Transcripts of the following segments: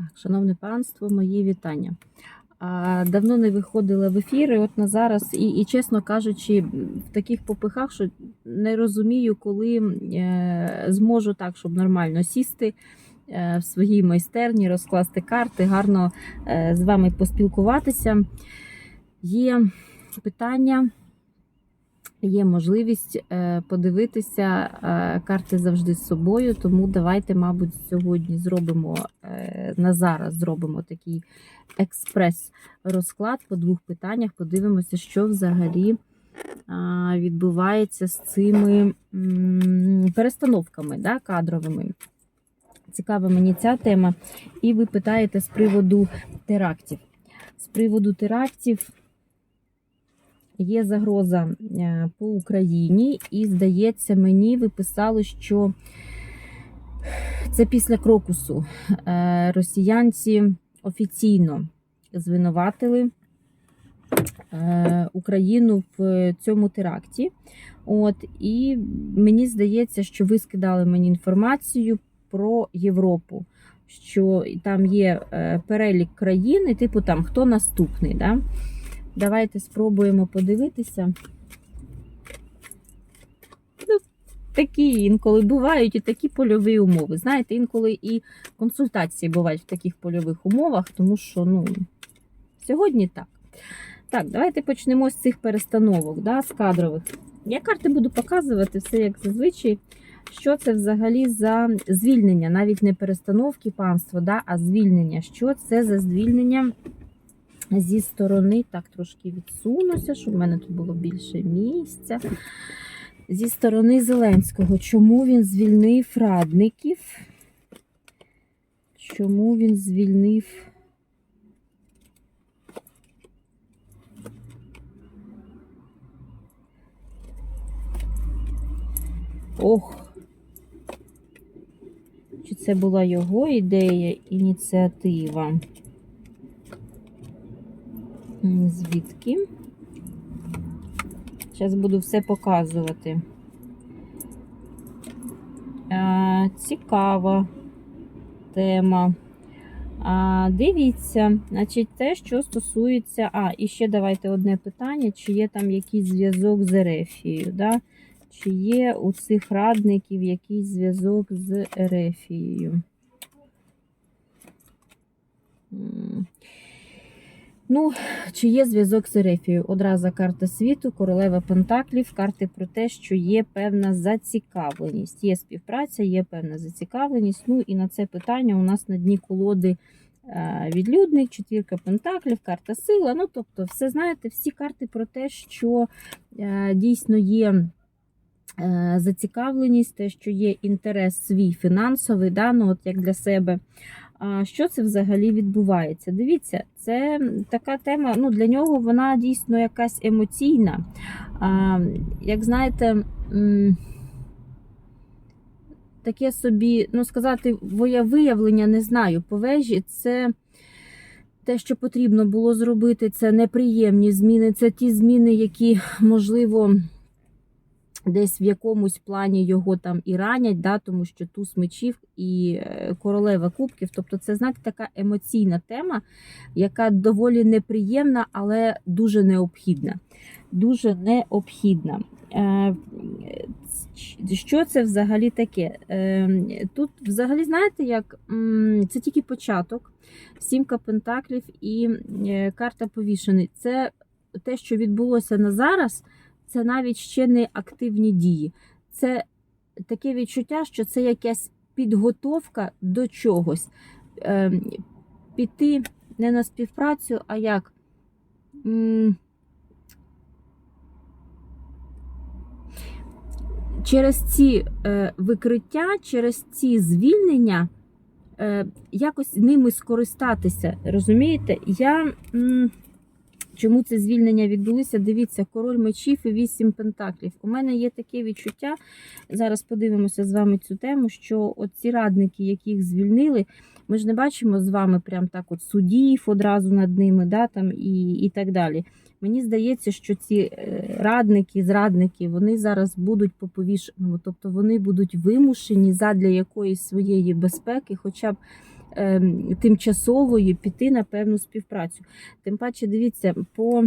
Так, шановне панство, мої вітання. Давно не виходила в ефіри. От на зараз, і, і чесно кажучи, в таких попихах, що не розумію, коли е, зможу так, щоб нормально сісти е, в своїй майстерні, розкласти карти, гарно е, з вами поспілкуватися. Є питання. Є можливість е, подивитися е, карти завжди з собою, тому давайте, мабуть, сьогодні зробимо е, на зараз зробимо такий експрес-розклад по двох питаннях. Подивимося, що взагалі відбувається з цими перестановками да, кадровими. Цікава мені ця тема. І ви питаєте з приводу терактів. З приводу терактів. Є загроза е, по Україні, і, здається, мені ви писали, що це після крокусу е, росіянці офіційно звинуватили е, Україну в цьому теракті. От, І мені здається, що ви скидали мені інформацію про Європу, що там є перелік країн, типу там хто наступний. Да? Давайте спробуємо подивитися. Ну, Такі інколи бувають і такі польові умови. Знаєте, інколи і консультації бувають в таких польових умовах, тому що, ну, сьогодні так. Так, давайте почнемо з цих перестановок, да, з кадрових. Я карти буду показувати все як зазвичай. Що це взагалі за звільнення, навіть не перестановки панства, да, а звільнення. Що це за звільнення? Зі сторони, так, трошки відсунуся, щоб в мене тут було більше місця. Зі сторони Зеленського. Чому він звільнив радників? Чому він звільнив? Ох. Чи це була його ідея, ініціатива? Звідки? Зараз буду все показувати. А, Цікава тема. А, Дивіться, значить, те, що стосується. А, і ще давайте одне питання: чи є там якийсь зв'язок з Ерефією? Да? Чи є у цих радників якийсь зв'язок з Ерефією? Ну, чи є зв'язок з Ерефією? Одразу карта світу, королева Пентаклів, карти про те, що є певна зацікавленість. Є співпраця, є певна зацікавленість. Ну і на це питання у нас на дні колоди відлюдник, четвірка Пентаклів, карта сила. Ну, тобто, все знаєте, всі карти про те, що дійсно є. Зацікавленість, те, що є інтерес свій фінансовий, да, ну, от як для себе. Що це взагалі відбувається? Дивіться, це така тема, ну для нього вона дійсно якась емоційна. Як знаєте, таке собі, ну сказати, виявлення не знаю, по вежі це. Те, що потрібно було зробити, це неприємні зміни. Це ті зміни, які, можливо, десь в якомусь плані його там і ранять, да, тому що туз мечів і е, королева кубків. Тобто, це знаєте, така емоційна тема, яка доволі неприємна, але дуже необхідна. Дуже необхідна. Е, що це взагалі таке? Е, тут, взагалі, знаєте, як це тільки початок, сімка пентаклів і карта повішений. Це те, що відбулося на зараз це навіть ще не активні дії. Це таке відчуття, що це якась підготовка до чогось. Е, Піти не на співпрацю, а як. Через ці е, викриття, через ці звільнення, е, якось ними скористатися. Розумієте? Я. Чому це звільнення відбулося? Дивіться, король мечів і вісім пентаклів. У мене є таке відчуття. Зараз подивимося з вами цю тему, що ці радники, яких звільнили, ми ж не бачимо з вами прям так от судів одразу над ними, да, там і, і так далі. Мені здається, що ці е, радники, зрадники, вони зараз будуть по повішеному, тобто вони будуть вимушені задля якоїсь своєї безпеки, хоча б тимчасовою піти на певну співпрацю. Тим паче, дивіться, по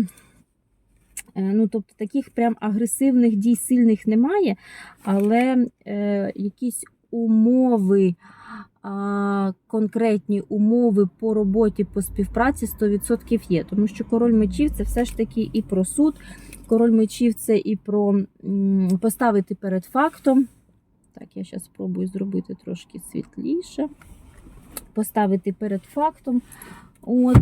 е, ну, тобто таких прям агресивних дій сильних немає, але е, якісь умови, а, конкретні умови по роботі, по співпраці 100% є. Тому що король мечів це все ж таки і про суд, король мечів це і про поставити перед фактом. Так, я зараз спробую зробити трошки світліше. Поставити перед фактом от,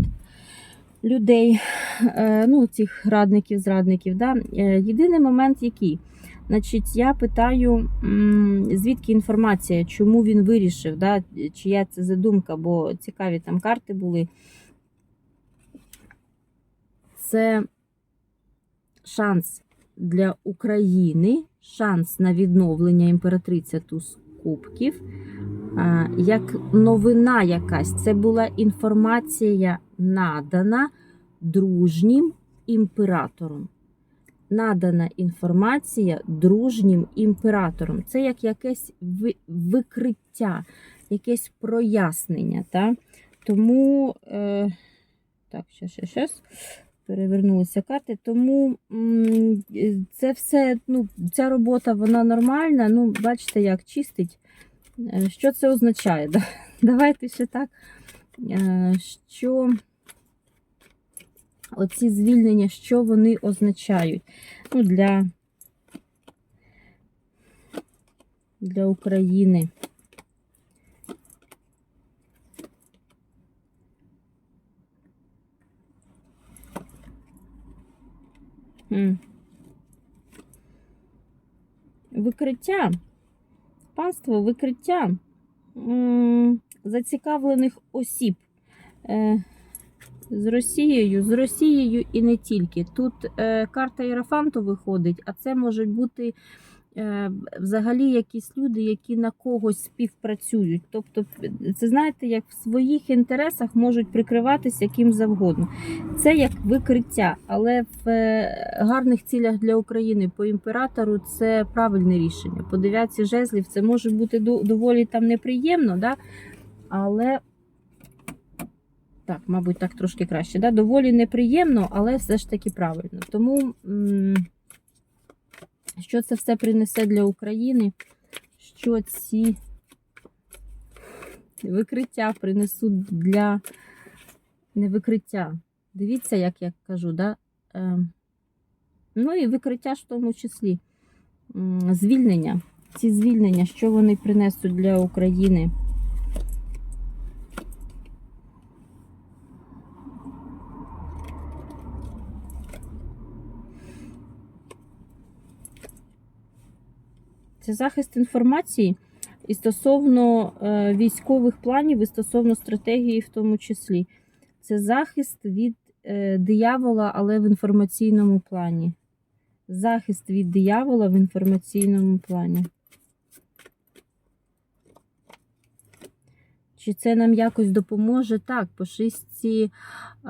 людей, е, ну, цих радників, зрадників. Да? Е, Єдиний момент який? Значить, я питаю, звідки інформація, чому він вирішив, да? чия це задумка, бо цікаві там карти були. Це шанс для України, шанс на відновлення імператриця туз кубків. Як новина якась, це була інформація надана дружнім імператором. Надана інформація дружнім імператором. Це як якесь викриття, якесь прояснення. Та? Тому, е, так, ще, ще, ще. Перевернулися карти. Тому це все, ну, ця робота вона нормальна. Ну, бачите, як чистить. Е, Що це означає? Давайте ще так. Е, Що оці звільнення, що вони означають? Ну, для, для України. Викриття. Панство, викриття зацікавлених осіб е, з Росією, з Росією і не тільки. Тут е, карта Єрофанту виходить, а це можуть бути взагалі якісь люди, які на когось співпрацюють. Тобто, це знаєте, як в своїх інтересах можуть прикриватися ким завгодно. Це як викриття, але в е, гарних цілях для України по імператору це правильне рішення. По дев'ятці жезлів це може бути доволі там неприємно, да? але так, мабуть, так трошки краще. Да? Доволі неприємно, але все ж таки правильно. Тому м, що це все принесе для України? Що ці викриття принесуть для не викриття. Дивіться, як я кажу, да? Е, ну і викриття ж в тому числі. Звільнення. Ці звільнення, що вони принесуть для України? Це захист інформації і стосовно е, військових планів, і стосовно стратегії, в тому числі. Це захист від е, диявола, але в інформаційному плані. Захист від диявола в інформаційному плані. Чи це нам якось допоможе? Так, по шістці е,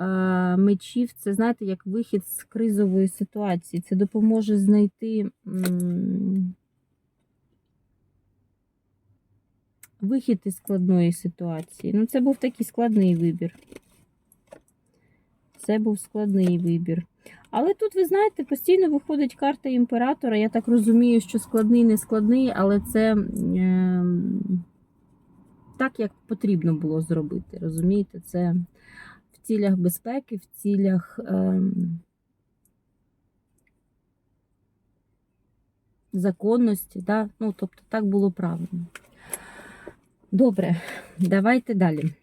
мечів, це знаєте, як вихід з кризової ситуації. Це допоможе знайти м, вихід із складної ситуації. Ну, це був такий складний вибір. Це був складний вибір. Але тут, ви знаєте, постійно виходить карта імператора. Я так розумію, що складний, не складний, але це е, так, як потрібно було зробити. Розумієте, це в цілях безпеки, в цілях е, законності. Да? Ну, тобто, так було правильно. Добре, давайте далі.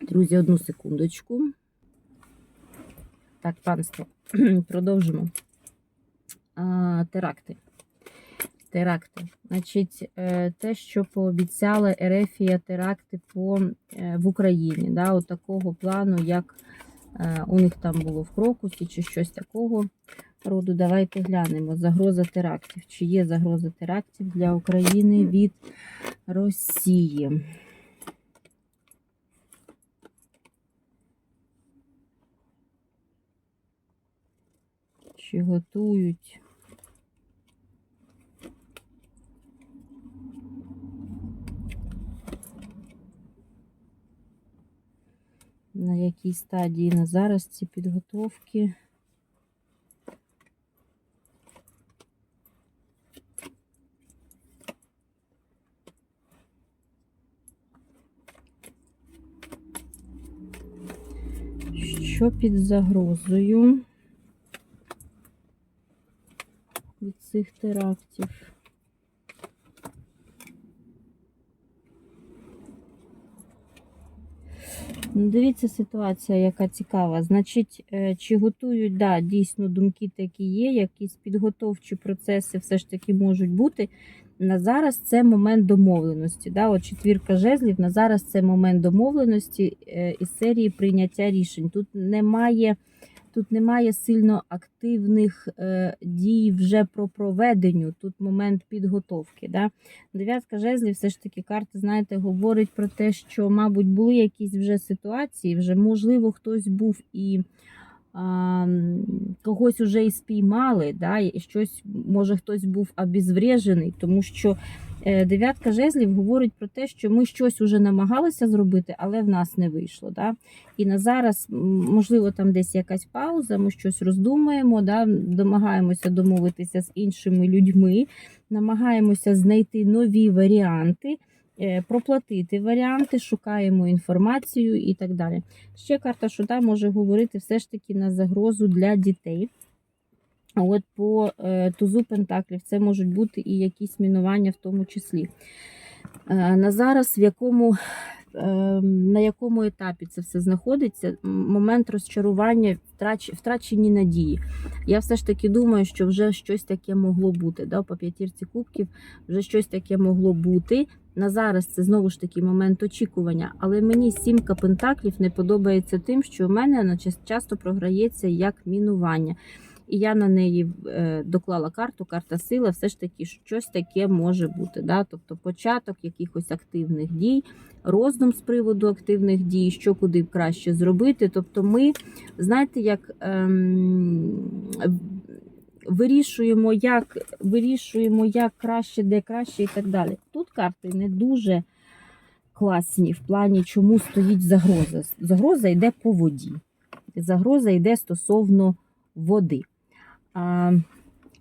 Друзі, одну секундочку. Так, панство, продовжимо. А, теракти. Теракти. Значить, е, те, що пообіцяла Ерефія теракти по, е, в Україні. Да, от такого плану, як е, у них там було в Крокусі, чи щось такого роду. Давайте глянемо. Загроза терактів. Чи є загроза терактів для України від Росії? Чи готують? на якій стадії на зараз ці підготовки. Що під загрозою від цих терактів? Ну, Дивіться ситуація, яка цікава. Значить, е, чи готують, да, дійсно думки такі є, якісь підготовчі процеси все ж таки можуть бути. На зараз це момент домовленості. Да? От четвірка жезлів, на зараз це момент домовленості е, із серії прийняття рішень. Тут немає, тут немає сильно активних е, дій вже про проведенню, тут момент підготовки. Да? Дев'ятка жезлів, все ж таки, карта, знаєте, говорить про те, що, мабуть, були якісь вже ситуації, вже, можливо, хтось був і а, когось уже і спіймали, да, і щось, може, хтось був обезврежений, тому що е, дев'ятка жезлів говорить про те, що ми щось уже намагалися зробити, але в нас не вийшло. Да? І на зараз, можливо, там десь якась пауза, ми щось роздумуємо, да? домагаємося домовитися з іншими людьми, намагаємося знайти нові варіанти, проплатити варіанти, шукаємо інформацію і так далі. Ще карта Шута може говорити все ж таки на загрозу для дітей. А от по е, тузу Пентаклів це можуть бути і якісь мінування в тому числі. Е, на зараз, в якому, е, на якому етапі це все знаходиться, момент розчарування, втрач, втрачені надії. Я все ж таки думаю, що вже щось таке могло бути. Да? По п'ятірці кубків вже щось таке могло бути. На зараз це знову ж таки момент очікування. Але мені сімка пентаклів не подобається тим, що в мене часто програється як мінування. І я на неї е, доклала карту, карта сила, все ж таки щось таке може бути. Да? Тобто початок якихось активних дій, роздум з приводу активних дій, що куди краще зробити. Тобто, ми, знаєте, як ем, вирішуємо, як вирішуємо, як краще, де краще і так далі. Тут карти не дуже класні в плані, чому стоїть загроза. Загроза йде по воді. Загроза йде стосовно води.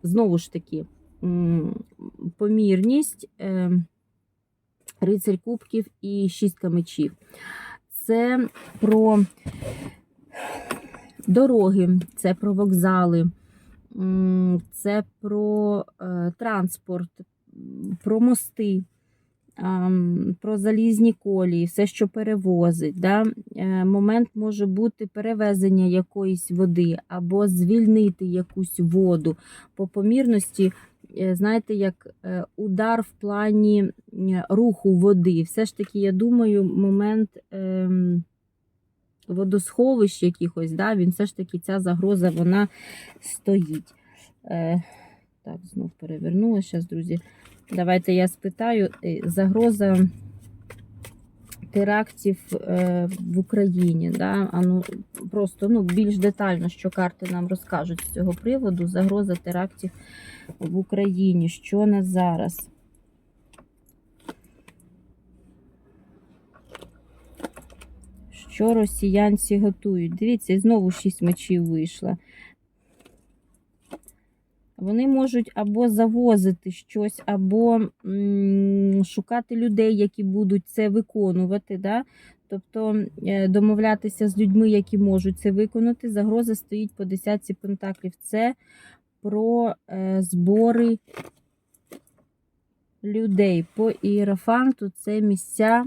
Знову ж таки, помірність, е, рицарь кубків і шістка мечів. Це про дороги, це про вокзали, це про е, транспорт, про мости, про залізні колії, все, що перевозить. Да? Е, Момент може бути перевезення якоїсь води або звільнити якусь воду по помірності. е, Знаєте, як е, удар в плані руху води. Все ж таки, я думаю, момент ем, водосховищ якихось, да, він все ж таки ця загроза вона стоїть. Так, знов перевернула. Зараз, друзі. Давайте я спитаю. е, Загроза терактів е, в Україні. Да? А ну, просто ну, більш детально, що карти нам розкажуть з цього приводу. Загроза терактів в Україні. Що на зараз? Що росіянці готують? Дивіться, знову шість мечів вийшло. Вони можуть або завозити щось, або м, шукати людей, які будуть це виконувати. Да? Тобто е, домовлятися з людьми, які можуть це виконати. Загроза стоїть по десятці пентаклів. Це про е, збори людей. По іерофанту це місця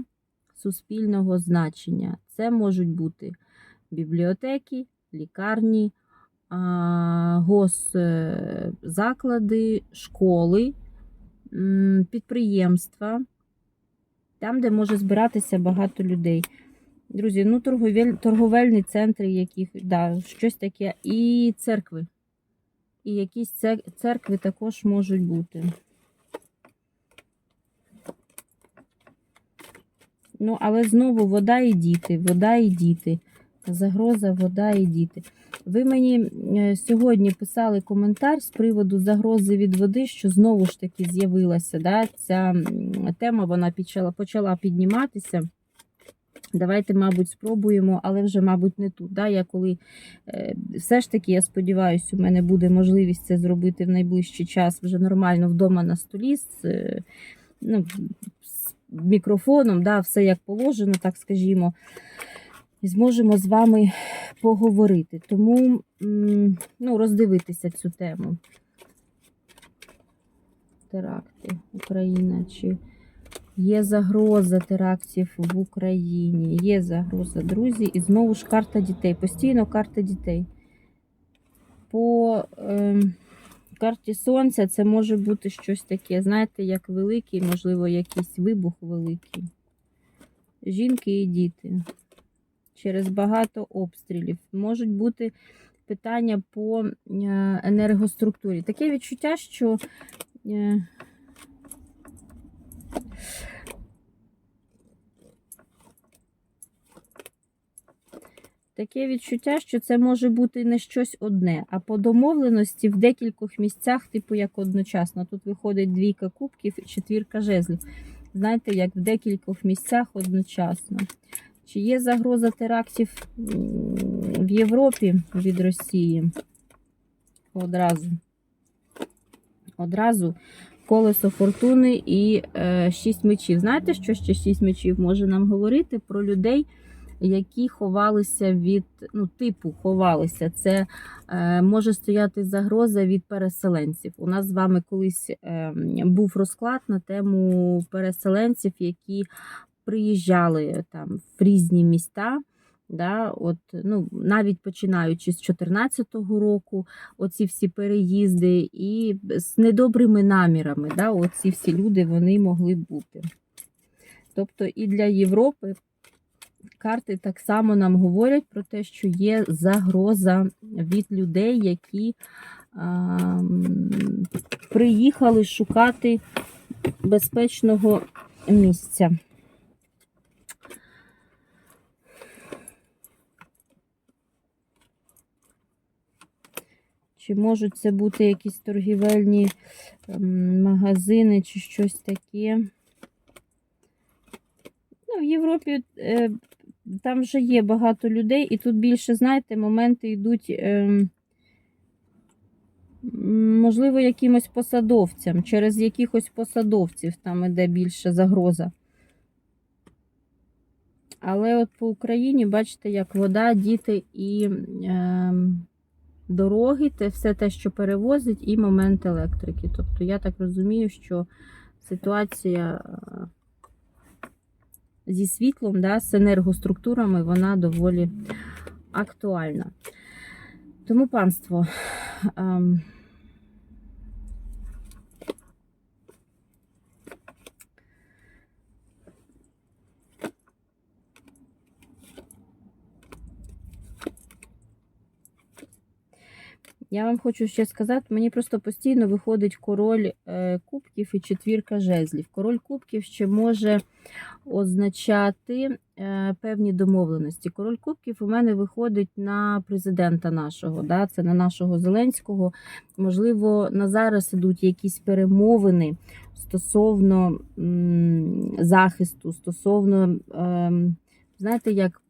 суспільного значення. Це можуть бути бібліотеки, лікарні, госзаклади, школи, підприємства, там, де може збиратися багато людей. Друзі, ну торговель, торговельні центри, яких, да, щось таке, і церкви. І якісь церкви також можуть бути. Ну, але знову вода і діти, вода і діти. Загроза, вода і діти. Ви мені е, сьогодні писали коментар з приводу загрози від води, що знову ж таки з'явилася. Да? Ця тема вона почала, почала підніматися. Давайте, мабуть, спробуємо, але вже, мабуть, не тут. Да? Я коли е, все ж таки, я сподіваюся, у мене буде можливість це зробити в найближчий час вже нормально вдома на столі з, е, ну, мікрофоном, да? все як положено, так скажімо. І зможемо з вами поговорити. Тому ну, роздивитися цю тему. Теракти, Україна. Чи є загроза терактів в Україні? Є загроза, друзі. І знову ж карта дітей. Постійно карта дітей. По е, карті Сонця це може бути щось таке, знаєте, як великий, можливо, якийсь вибух великий. Жінки і діти через багато обстрілів. Можуть бути питання по е, енергоструктурі. Таке відчуття, що е, Таке відчуття, що це може бути не щось одне, а по домовленості в декількох місцях, типу як одночасно. Тут виходить двійка кубків і четвірка жезлів. Знаєте, як в декількох місцях одночасно. Чи є загроза терактів в Європі від Росії? Одразу. Одразу колесо фортуни і е, шість мечів. Знаєте, що ще шість мечів може нам говорити про людей, які ховалися від, ну, типу, ховалися. Це е, може стояти загроза від переселенців. У нас з вами колись е, був розклад на тему переселенців, які приїжджали там в різні міста. Да, от, ну, навіть починаючи з 2014 року, оці всі переїзди, і з недобрими намірами, да, оці всі люди вони могли бути. Тобто і для Європи карти так само нам говорять про те, що є загроза від людей, які а, приїхали шукати безпечного місця. Чи можуть це бути якісь торгівельні ем, магазини чи щось таке? Ну, в Європі е, там вже є багато людей, і тут більше, знаєте, моменти йдуть, ем, можливо, якимось посадовцям. Через якихось посадовців там іде більше загроза. Але от по Україні, бачите, як вода, діти і ем, дороги, те все те, що перевозить, і момент електрики. Тобто, я так розумію, що ситуація е, зі світлом, да, з енергоструктурами, вона доволі актуальна. Тому, панство, ем, Я вам хочу ще сказати, мені просто постійно виходить король е, кубків і четвірка жезлів. Король кубків ще може означати е, певні домовленості. Король кубків у мене виходить на президента нашого, да, це на нашого Зеленського. Можливо, на зараз ідуть якісь перемовини стосовно захисту, стосовно, ем, знаєте, як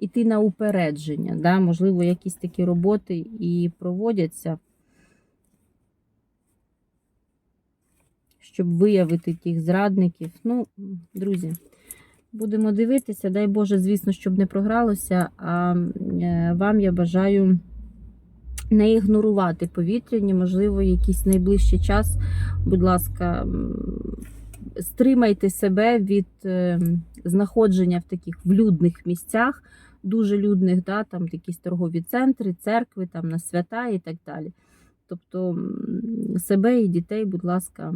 іти на упередження. Да? Можливо, якісь такі роботи і проводяться, щоб виявити тих зрадників. Ну, друзі, будемо дивитися. Дай Боже, звісно, щоб не програлося. А е, вам я бажаю. Не ігнорувати повітряні, можливо, якийсь найближчий час, будь ласка, стримайте себе від е, знаходження в таких влюдних місцях, дуже людних, да, там якісь торгові центри, церкви, там на свята і так далі. Тобто себе і дітей, будь ласка,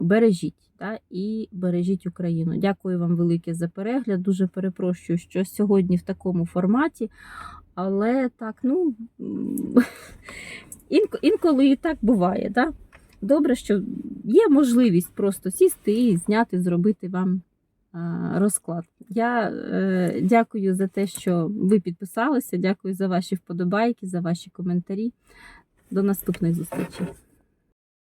бережіть да, і бережіть Україну. Дякую вам велике за перегляд. Дуже перепрошую, що сьогодні в такому форматі. Але так, ну інколи і так буває. Да? Добре, що є можливість просто сісти і зняти, зробити вам розклад. Я е, дякую за те, що ви підписалися. Дякую за ваші вподобайки, за ваші коментарі. До наступних зустрічей.